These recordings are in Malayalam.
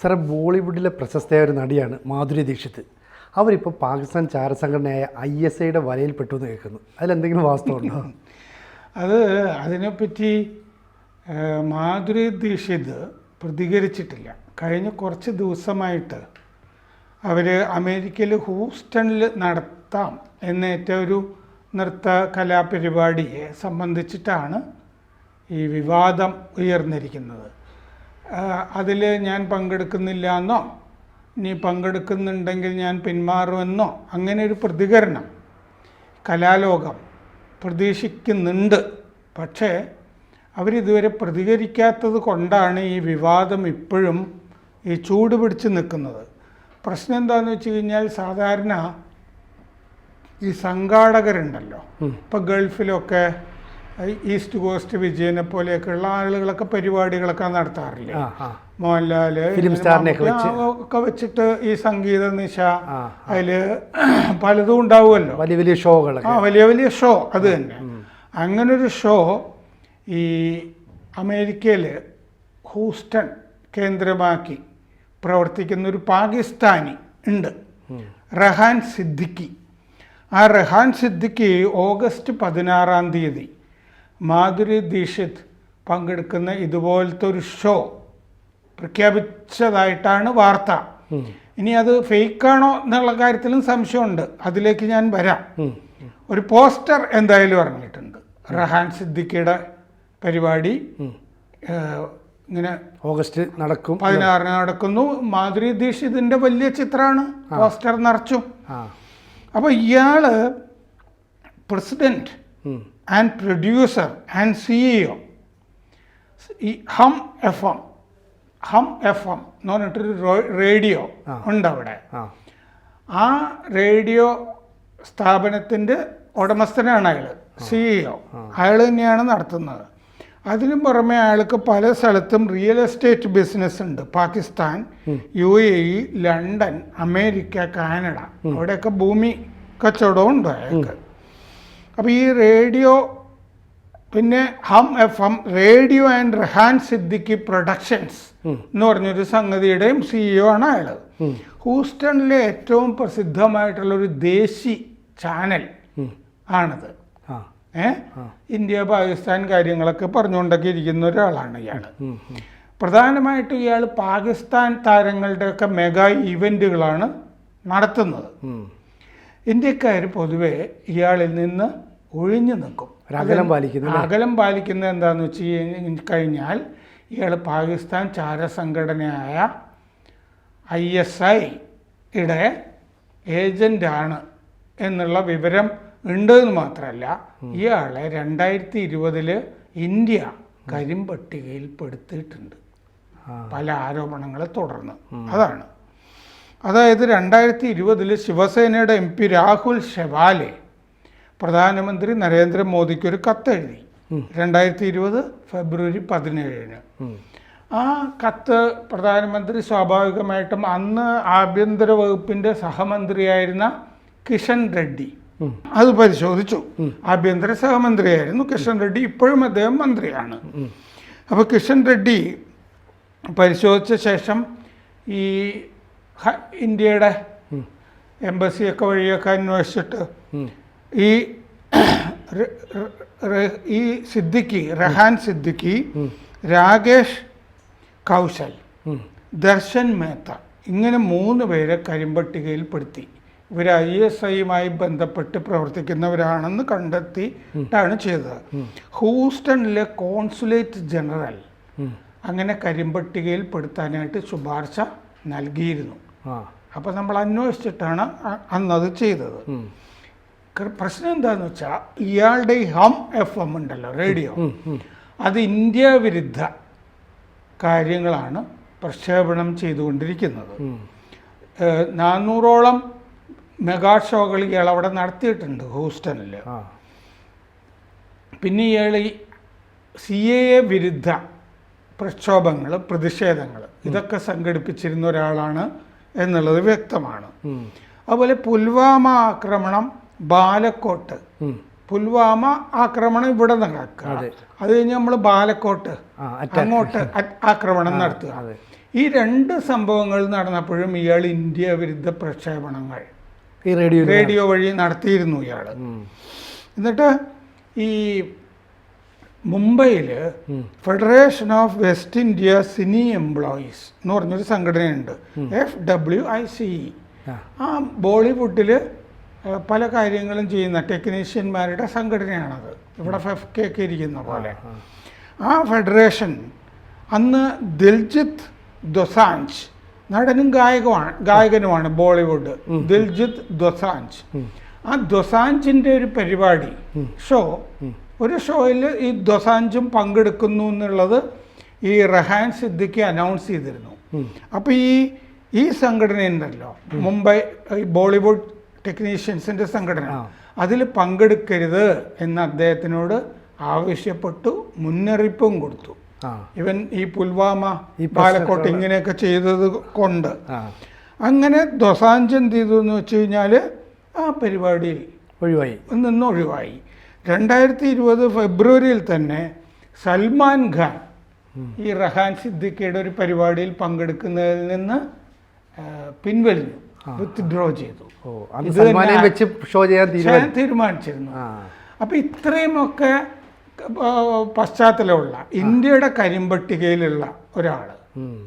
സാറേ ബോളിവുഡിലെ പ്രശസ്തയായ ഒരു നടിയാണ് മാധുരി ദീക്ഷിത്. അവരിപ്പോൾ പാകിസ്ഥാൻ ചാരസംഘടനയായ ഐ എസ് ഐയുടെ വലയിൽപ്പെട്ടു എന്ന് കേൾക്കുന്നു. അതിലെന്തെങ്കിലും വാസ്തവമുണ്ടോ? അത് അതിനെപ്പറ്റി മാധുരി ദീക്ഷിത് പ്രതികരിച്ചിട്ടില്ല. കഴിഞ്ഞ കുറച്ച് ദിവസമായിട്ട് അവർ അമേരിക്കയിൽ ഹൂസ്റ്റണിൽ നടത്താം എന്നേറ്റ ഒരു നൃത്ത കലാപരിപാടിയെ സംബന്ധിച്ചിട്ടാണ് ഈ വിവാദം ഉയർന്നിരിക്കുന്നത്. അതിൽ ഞാൻ പങ്കെടുക്കുന്നില്ല എന്നോ ഇനി പങ്കെടുക്കുന്നുണ്ടെങ്കിൽ ഞാൻ പിന്മാറുമെന്നോ അങ്ങനെ ഒരു പ്രതികരണം കലാലോകം പ്രതീക്ഷിക്കുന്നുണ്ട്. പക്ഷേ അവരിതുവരെ പ്രതികരിക്കാത്തത് കൊണ്ടാണ് ഈ വിവാദം ഇപ്പോഴും ഈ ചൂട് പിടിച്ച് നിൽക്കുന്നത്. പ്രശ്നം എന്താണെന്ന് വെച്ച് കഴിഞ്ഞാൽ സാധാരണ ഈ സംഘാടകരുണ്ടല്ലോ. ഇപ്പം ഗൾഫിലൊക്കെ ഈസ്റ്റ് കോസ്റ്റ് വിജയനെ പോലെയൊക്കെയുള്ള ആളുകളൊക്കെ പരിപാടികളൊക്കെ നടത്താറില്ലേ? മോഹൻലാൽ ഫിലിം സ്റ്റാറിനെയൊക്കെ വെച്ച്. ഒക്കെ വെച്ചിട്ട് ഈ സംഗീത നിശ അതിൽ പലതും ഉണ്ടാവുമല്ലോ. വലിയ വലിയ ഷോകൾ ആ വലിയ വലിയ ഷോ അത് തന്നെ. അങ്ങനൊരു ഷോ ഈ അമേരിക്കയിൽ ഹൂസ്റ്റൺ കേന്ദ്രമാക്കി പ്രവർത്തിക്കുന്ന ഒരു പാകിസ്ഥാനി ഉണ്ട് റഹാൻ സിദ്ദിഖി. ആ റഹാൻ സിദ്ദിഖി ഓഗസ്റ്റ് പതിനാറാം തീയതി മാധുരി ദീക്ഷിത് പങ്കെടുക്കുന്ന ഇതുപോലത്തെ ഒരു ഷോ പ്രഖ്യാപിച്ചതായിട്ടാണ് വാർത്ത. ഇനി അത് ഫേക്കാണോ എന്നുള്ള കാര്യത്തിലും സംശയമുണ്ട്. അതിലേക്ക് ഞാൻ വരാം. ഒരു പോസ്റ്റർ എന്തായാലും ഇറങ്ങിയിട്ടുണ്ട്. റഹാൻ സിദ്ദിഖിയുടെ പരിപാടി. ഇങ്ങനെ ഓഗസ്റ്റ് നടക്കും. പതിനാറിന് നടക്കുന്നു. മാധുരി ദീക്ഷിതിന്റെ വലിയ ചിത്രമാണ്. പോസ്റ്റർ നിറച്ചു. അപ്പോൾ ഇയാൾ president. And producer and CEO ഈ Hum F M Hum F M എന്ന് പറഞ്ഞിട്ടൊരു റേഡിയോ ഉണ്ട് അവിടെ ആ. റേഡിയോ സ്ഥാപനത്തിന്റെ ഉടമസ്ഥനാണ് അയാൾ സിഇഒ അയാൾ തന്നെയാണ് നടത്തുന്നത്. അതിനു പുറമെ അയാൾക്ക് പല സ്ഥലത്തും റിയൽ എസ്റ്റേറ്റ് ബിസിനസ് ഉണ്ട്. Pakistan U A E London America Canada. അവിടെയൊക്കെ ഭൂമി കച്ചവടവും ഉണ്ട് അയാൾക്ക്. അപ്പോൾ ഈ റേഡിയോ പിന്നെ Hum F M radio and Rahan Siddiqui productions എന്ന് പറഞ്ഞൊരു സംഗതിയുടെയും സിഇഒ ആണ് അയാൾ ഹൂസ്റ്റണിലെ ഏറ്റവും പ്രസിദ്ധമായിട്ടുള്ള ഒരു ദേശി ചാനൽ ആണത്. ഏ? ഇന്ത്യ പാകിസ്ഥാൻ കാര്യങ്ങളൊക്കെ പറഞ്ഞുകൊണ്ടൊക്കെ ഇരിക്കുന്ന ഒരാളാണ് ഇയാൾ പ്രധാനമായിട്ടും ഇയാൾ പാകിസ്ഥാൻ താരങ്ങളുടെയൊക്കെ മെഗാ ഇവന്റുകളാണ് നടത്തുന്നത്. ഇന്ത്യക്കാർ പൊതുവെ ഇയാളിൽ നിന്ന് ഒഴിഞ്ഞു നിൽക്കും. അകലം പാലിക്കുന്നു അകലം പാലിക്കുന്നത് എന്താണെന്ന് വെച്ച് കഴിഞ്ഞാൽ ഇയാൾ പാകിസ്ഥാൻ ചാരസംഘടനയായ ഐ എസ് ഐയുടെ ഏജന്റാണ് എന്നുള്ള വിവരം ഉണ്ട് എന്ന് മാത്രമല്ല ഇയാളെ രണ്ടായിരത്തി ഇരുപതിൽ ഇന്ത്യ കരിമ്പട്ടികയിൽ പെടുത്തിയിട്ടുണ്ട്. പല ആരോപണങ്ങളെ തുടർന്ന്. അതാണ്. അതായത് രണ്ടായിരത്തി ഇരുപതിൽ ശിവസേനയുടെ എം പി രാഹുൽ ഷെവാലെ പ്രധാനമന്ത്രി നരേന്ദ്രമോദിക്ക് ഒരു കത്തെഴുതി. രണ്ടായിരത്തി ഇരുപത് ഫെബ്രുവരി പതിനേഴിന്. ആ കത്ത് പ്രധാനമന്ത്രി സ്വാഭാവികമായിട്ടും അന്ന് ആഭ്യന്തര വകുപ്പിന്റെ സഹമന്ത്രിയായിരുന്ന കിഷൻ റെഡ്ഡി. അത് പരിശോധിച്ചു. ആഭ്യന്തര സഹമന്ത്രിയായിരുന്നു കിഷൻ റെഡ്ഡി. ഇപ്പോഴും അദ്ദേഹം മന്ത്രിയാണ്. അപ്പോൾ കിഷൻ റെഡ്ഡി പരിശോധിച്ച ശേഷം ഈ ഇന്ത്യയുടെ എംബസിയൊക്കെ വഴിയൊക്കെ അന്വേഷിച്ചിട്ട് ഈ ഈ സിദ്ദിഖി റഹാൻ സിദ്ദിഖി രാകേഷ് കൗശൽ ദർശൻ മേത്ത ഇങ്ങനെ മൂന്ന് പേരെ കരിമ്പട്ടികയിൽ പെടുത്തി. ഇവർ ഐ എസ് ഐയുമായി ബന്ധപ്പെട്ട് പ്രവർത്തിക്കുന്നവരാണെന്ന് കണ്ടെത്തിയിട്ടാണ് ചെയ്തത്. ഹൂസ്റ്റണിലെ കോൺസുലേറ്റ് ജനറൽ അങ്ങനെ കരിമ്പട്ടികയിൽ പെടുത്താനായിട്ട് ശുപാർശ നൽകിയിരുന്നു. അപ്പോൾ നമ്മൾ അന്വേഷിച്ചിട്ടാണ് അന്നത് ചെയ്തത്. പ്രശ്നം എന്താന്ന് വെച്ചാൽ ഇയാളുടെ ഈ ഹം എഫ് എം ഉണ്ടല്ലോ റേഡിയോ. അത് ഇന്ത്യ വിരുദ്ധ കാര്യങ്ങളാണ് പ്രക്ഷേപണം ചെയ്തുകൊണ്ടിരിക്കുന്നത്. നാനൂറോളം മെഗാ ഷോകൾ ഇയാൾ അവിടെ നടത്തിയിട്ടുണ്ട് ഹൂസ്റ്റണിൽ. പിന്നെ ഇയാൾ ഈ സി എ എ വിരുദ്ധ പ്രക്ഷോഭങ്ങൾ പ്രതിഷേധങ്ങൾ ഇതൊക്കെ സംഘടിപ്പിച്ചിരുന്ന ഒരാളാണ് എന്നുള്ളത് വ്യക്തമാണ്. അതുപോലെ പുൽവാമ ആക്രമണം ബാലക്കോട്ട്. പുൽവാമ ആക്രമണം ഇവിടെ നടക്കുക. അതെ. കഴിഞ്ഞ് നമ്മൾ ബാലക്കോട്ട് അങ്ങോട്ട് ആക്രമണം നടത്തുക. ഈ രണ്ട് സംഭവങ്ങൾ നടന്നപ്പോഴും ഇയാൾ ഇന്ത്യ വിരുദ്ധ പ്രക്ഷേപണങ്ങൾ റേഡിയോ റേഡിയോ വഴി നടത്തിയിരുന്നു ഇയാൾ. എന്നിട്ട് ഈ മുംബൈയിൽ federation of West India cine employees എന്ന് പറഞ്ഞൊരു സംഘടനയുണ്ട്. എഫ് ഡബ്ല്യു ഐ സി ആ. ബോളിവുഡിൽ പല കാര്യങ്ങളും ചെയ്യുന്ന ടെക്നീഷ്യന്മാരുടെ സംഘടനയാണത്. ഇവിടെ ഫെഫ് കെ ഒക്കെ ഇരിക്കുന്ന പോലെ. ആ ഫെഡറേഷൻ അന്ന് ദിൽജിത്ത് ദൊസാഞ്ച് നടനും ഗായകമാണ് ഗായകനുമാണ് ബോളിവുഡ്. ദിൽജിത്ത് ദൊസാഞ്ച്. ആ ദൊസാഞ്ചിന്റെ ഒരു പരിപാടി ഷോ ഒരു ഷോയിൽ ഈ ദൊസാഞ്ചും പങ്കെടുക്കുന്നു എന്നുള്ളത് ഈ റഹാൻ സിദ്ദിഖി അനൗൺസ് ചെയ്തിരുന്നു. അപ്പോൾ ഈ ഈ സംഘടന ഉണ്ടല്ലോ. മുംബൈ ബോളിവുഡ് ടെക്നീഷ്യൻസിന്റെ സംഘടന. അതിൽ പങ്കെടുക്കരുത് എന്ന് അദ്ദേഹത്തിനോട് ആവശ്യപ്പെട്ടു മുന്നറിയിപ്പും കൊടുത്തു. ഇവൻ ഈ പുൽവാമ ഈ പാലക്കോട്ട് ഇങ്ങനെയൊക്കെ ചെയ്തത് കൊണ്ട്. അങ്ങനെ ദൊസാഞ്ച് എന്ത് ചെയ്തു എന്ന് വെച്ച് കഴിഞ്ഞാൽ ആ പരിപാടിയിൽ ഒഴിവായി. നിന്ന് ഒഴിവായി. രണ്ടായിരത്തി ഇരുപത് ഫെബ്രുവരിയിൽ തന്നെ സൽമാൻ ഖാൻ ഈ റഹാൻ സിദ്ദിഖിയുടെ ഒരു പരിപാടിയിൽ പങ്കെടുക്കുന്നതിൽ നിന്ന് പിൻവലിഞ്ഞു വിത്ത്ഡ്രോ ചെയ്തു. വെച്ച് ഷോ ചെയ്യാൻ തീരുമാനിച്ചിരുന്നു. അപ്പൊ ഇത്രയുമൊക്കെ പശ്ചാത്തലമുള്ള ഇന്ത്യയുടെ കരിമ്പട്ടികയിലുള്ള ഒരാൾ.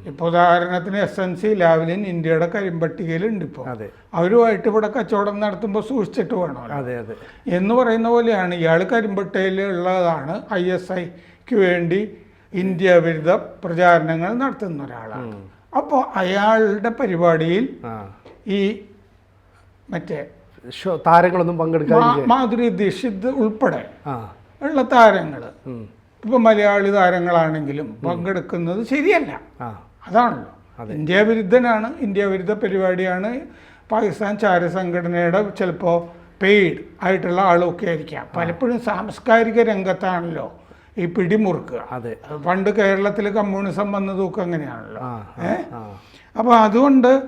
ഇപ്പോൾ ഉദാഹരണത്തിന് എസ് എൻ സി ലാവലിൻ ഇന്ത്യയുടെ കരിമ്പട്ടികയിലുണ്ട് ഇപ്പോൾ അവരുമായിട്ട് ഇവിടെ കച്ചവടം നടത്തുമ്പോൾ സൂക്ഷിച്ചിട്ട് വേണോ അതെ അതെ. എന്ന് പറയുന്ന പോലെയാണ് ഇയാൾ കരിമ്പട്ടയിലുള്ളതാണ് ഐ എസ് ഐക്ക് വേണ്ടി ഇന്ത്യ വിരുദ്ധ പ്രചാരണങ്ങൾ നടത്തുന്ന ഒരാളാണ്. അപ്പോൾ അയാളുടെ പരിപാടിയിൽ ഈ മറ്റേ താരങ്ങളൊന്നും പങ്കെടുക്കാൻ മാധുരി ദീക്ഷിത് ഉൾപ്പെടെ ഉള്ള താരങ്ങൾ. ഇപ്പൊ മലയാളി താരങ്ങളാണെങ്കിലും പങ്കെടുക്കുന്നത് ശരിയല്ല. അതാണല്ലോ. അതെ. ഇന്ത്യ വിരുദ്ധനാണ്. ഇന്ത്യ വിരുദ്ധ പരിപാടിയാണ്. പാകിസ്ഥാൻ ചാര സംഘടനയുടെ ചിലപ്പോൾ പെയ്ഡ് ആയിട്ടുള്ള ആളൊക്കെ ആയിരിക്കാം. പലപ്പോഴും സാംസ്കാരിക രംഗത്താണല്ലോ ഈ പിടിമുറുക്കുക. അതെ. പണ്ട് കേരളത്തിൽ കമ്മ്യൂണിസം വന്നതൊക്കെ അങ്ങനെയാണല്ലോ. ഏ? അപ്പോൾ അതുകൊണ്ട്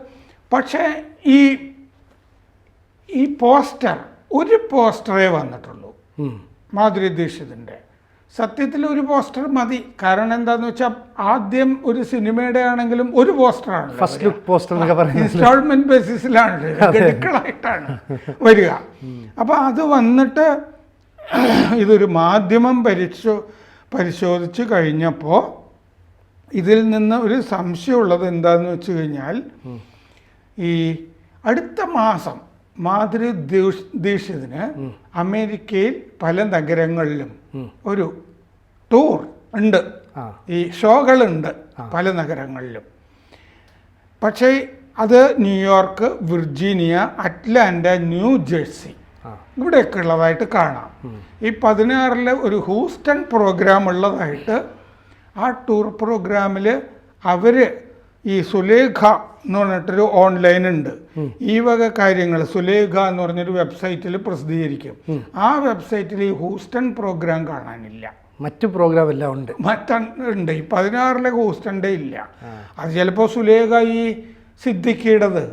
പക്ഷേ ഈ ഈ പോസ്റ്റർ ഒരു പോസ്റ്ററേ വന്നിട്ടുള്ളൂ. മാധുരി ദീക്ഷിതിന്റെ സത്യത്തിൽ ഒരു പോസ്റ്റർ മതി. കാരണം എന്താന്ന് വെച്ചാൽ ആദ്യം ഒരു സിനിമയുടെ ആണെങ്കിലും ഒരു പോസ്റ്ററാണ് ഫസ്റ്റ് ലുക്ക് പോസ്റ്റർ എന്നൊക്കെ പറയുന്നത്. ഇൻസ്റ്റാൾമെന്റ് ബേസിസിലാണ് ഗഡുക്കളായിട്ടാണ് വരിക. അപ്പോൾ അത് വന്നിട്ട് ഇതൊരു മാധ്യമം പരിശോ പരിശോധിച്ച് കഴിഞ്ഞപ്പോൾ ഇതിൽ നിന്ന് ഒരു സംശയമുള്ളത് എന്താന്ന് വെച്ച് കഴിഞ്ഞാൽ ഈ അടുത്ത മാസം മാധുരി ദീക്ഷ- ദീക്ഷിതിന് അമേരിക്കയിൽ പല നഗരങ്ങളിലും ഒരു ടൂർ ഉണ്ട്. ഈ ഷോകളുണ്ട് പല നഗരങ്ങളിലും. പക്ഷേ അത് New York Virginia Atlanta New Jersey ഇവിടെയൊക്കെ ഉള്ളതായിട്ട് കാണാം. ഈ പതിനാറിൽ ഒരു ഹൂസ്റ്റൺ പ്രോഗ്രാം ഉള്ളതായിട്ട് ആ ടൂർ പ്രോഗ്രാമിൽ അവർ ഈ സുലേഖ എന്ന് പറഞ്ഞിട്ടൊരു ഓൺലൈൻ ഉണ്ട്. ഈ വക കാര്യങ്ങൾ സുലേഖ എന്ന് പറഞ്ഞൊരു വെബ്സൈറ്റിൽ പ്രസിദ്ധീകരിക്കും. ആ വെബ്സൈറ്റിൽ ഈ ഹൂസ്റ്റൺ പ്രോഗ്രാം കാണാനില്ല. മറ്റു പ്രോഗ്രാം എല്ലാം ഉണ്ട്. മറ്റുണ്ട് ഈ പതിനാറിലെ ഹൂസ്റ്റന്റെ ഇല്ല. അത് ചിലപ്പോൾ സുലേഖ ഈ സിദ്ദിഖിയുടേത്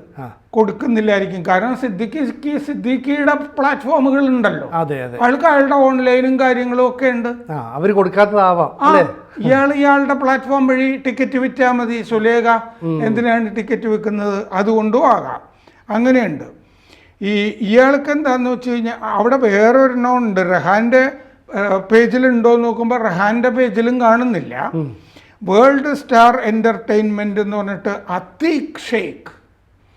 കൊടുക്കുന്നില്ലായിരിക്കും. കാരണം സിദ്ദിഖിക്ക് സിദ്ദിഖിയുടെ പ്ലാറ്റ്ഫോമുകൾ ഉണ്ടല്ലോ അതെ അതെ. ആൾക്ക് അയാളുടെ ഓൺലൈനും കാര്യങ്ങളും ഒക്കെ ഉണ്ട്. അവർ കൊടുക്കാത്തതാവാം അല്ലേ? ഇയാൾ ഇയാളുടെ പ്ലാറ്റ്ഫോം വഴി ടിക്കറ്റ് വിറ്റാൽ മതി സുലേഖ. എന്തിനാണ് ടിക്കറ്റ് വിൽക്കുന്നത്? അതുകൊണ്ടും ആകാം. അങ്ങനെയുണ്ട്. ഈ ഇയാൾക്ക് എന്താന്ന് വെച്ച് കഴിഞ്ഞാൽ അവിടെ വേറൊരെണ്ണം ഉണ്ട്. റഹാന്റെ പേജിലുണ്ടോ എന്ന് നോക്കുമ്പോൾ റഹാന്റെ പേജിലും കാണുന്നില്ല. വേൾഡ് സ്റ്റാർ എന്റർടൈൻമെന്റ് എന്ന് പറഞ്ഞിട്ട് അത്തീഖ് ഷെയ്ഖ്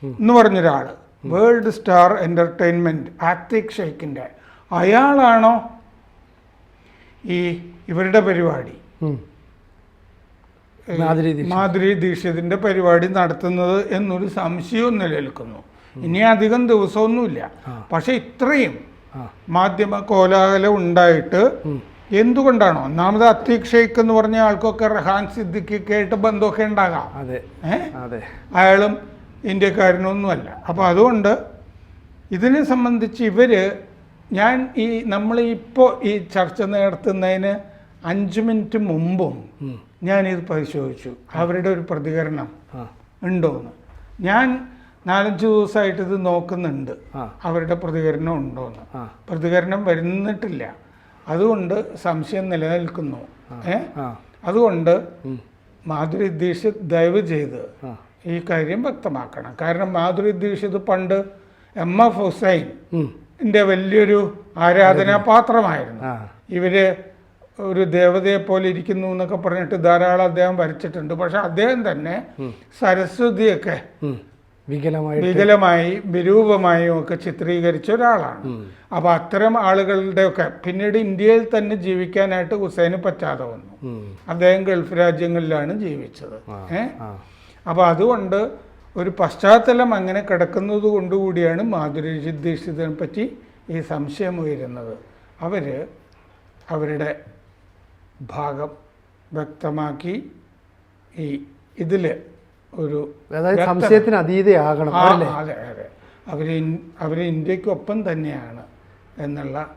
എന്ന് പറഞ്ഞൊരാൾ വേൾഡ് സ്റ്റാർ എന്റർടൈൻമെന്റ് അത്തീഖ് ഷെയ്ഖിന്റെ അയാളാണോ ഈ ഇവരുടെ പരിപാടി. മാധുരി ദീക്ഷിത്. ദീക്ഷിതിന്റെ പരിപാടി നടത്തുന്നത് എന്നൊരു സംശയവും നിലനിൽക്കുന്നു. ഇനി അധികം ദിവസമൊന്നുമില്ല. പക്ഷെ ഇത്രയും മാധ്യമ കോലാഹലം ഉണ്ടായിട്ട് എന്തുകൊണ്ടാണോ? ഒന്നാമത് ഷെയ്ഖ് എന്ന് പറഞ്ഞ ആൾക്കൊക്കെ റഹാൻ സിദ്ദിഖിയൊക്കെ ആയിട്ട് ബന്ധമൊക്കെ ഉണ്ടാകാം. അതെ. അയാളും ഇന്ത്യക്കാരനൊന്നുമല്ല. അപ്പോൾ അതുകൊണ്ട് ഇതിനെ സംബന്ധിച്ച് ഇവർ ഞാൻ ഈ നമ്മൾ ഇപ്പോൾ ഈ ചർച്ച നടത്തുന്നതിന് അഞ്ച് മിനിറ്റ് മുമ്പും ഞാൻ ഞാനിത് പരിശോധിച്ചു. അവരുടെ ഒരു പ്രതികരണം ഉണ്ടോന്ന്. ഉണ്ടോയെന്ന് ഞാൻ നാലഞ്ച് ദിവസമായിട്ട് ഇത് നോക്കുന്നുണ്ട്. അവരുടെ പ്രതികരണം ഉണ്ടോയെന്ന് ആ. പ്രതികരണം വരുന്നിട്ടില്ല. അതുകൊണ്ട് സംശയം നിലനിൽക്കുന്നു. ഏ? അതുകൊണ്ട്. മാധുരി ദീക്ഷിത് ദയവ് ചെയ്ത് ഈ കാര്യം വ്യക്തമാക്കണം. കാരണം മാധുരി ദീക്ഷിത് പണ്ട് എം എഫ് ഹുസൈൻ വലിയൊരു ആരാധനാപാത്രമായിരുന്നു. ഇവർ ഒരു ദേവതയെ പോലെ ഇരിക്കുന്നു എന്നൊക്കെ പറഞ്ഞിട്ട് ധാരാളം അദ്ദേഹം വരച്ചിട്ടുണ്ട്. പക്ഷെ അദ്ദേഹം തന്നെ സരസ്വതിയൊക്കെ വികലമായി വികലമായി വിരൂപമായും ഒക്കെ ചിത്രീകരിച്ച ഒരാളാണ്. അപ്പൊ അത്തരം ആളുകളുടെ ഒക്കെ പിന്നീട് ഇന്ത്യയിൽ തന്നെ ജീവിക്കാനായിട്ട് ഹുസൈന് പറ്റാതെ വന്നു. അദ്ദേഹം ഗൾഫ് രാജ്യങ്ങളിലാണ് ജീവിച്ചത്. ഏ? അപ്പൊ അതുകൊണ്ട് ഒരു പശ്ചാത്തലം അങ്ങനെ കിടക്കുന്നത് കൊണ്ടുകൂടിയാണ് മാധുരി ദീക്ഷിതനെ പറ്റി ഈ സംശയം ഉയരുന്നത്. അവർ അവരുടെ ഭാഗം വ്യക്തമാക്കി ഈ ഇതിൽ ഒരു സംശയത്തിന് അതീതയാകണം അതെ അതെ. അവർ അവർ ഇന്ത്യക്കൊപ്പം തന്നെയാണ് എന്നുള്ള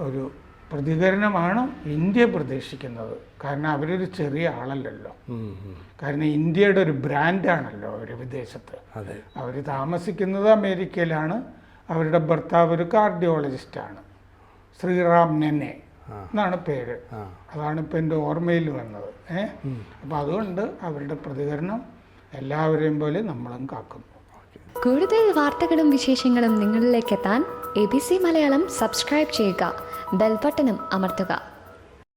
ഒരു പ്രതികരണമാണ് ഇന്ത്യ പ്രതീക്ഷിക്കുന്നത്. കാരണം അവരൊരു ചെറിയ ആളല്ലല്ലോ. കാരണം ഇന്ത്യയുടെ ഒരു ബ്രാൻഡാണല്ലോ അവർ വിദേശത്ത്. അവർ താമസിക്കുന്നത് അമേരിക്കയിലാണ്. അവരുടെ ഭർത്താവ് ഒരു കാർഡിയോളജിസ്റ്റാണ്. ശ്രീറാം നെന്നെ. എന്നാണ് പേര്. അതാണ് ഇപ്പം എന്റെ ഓർമ്മയിൽ വന്നത്. ഏ? അപ്പം അതുകൊണ്ട് അവരുടെ പ്രതികരണം എല്ലാവരെയും പോലെ നമ്മളും കാക്കുന്നു കൂടുതൽ വാർത്തകളും വിശേഷങ്ങളും നിങ്ങളിലേക്ക് എത്താൻ A B C Malayalam subscribe ചെയ്യുക. ബെൽബട്ടനും അമർത്തുക.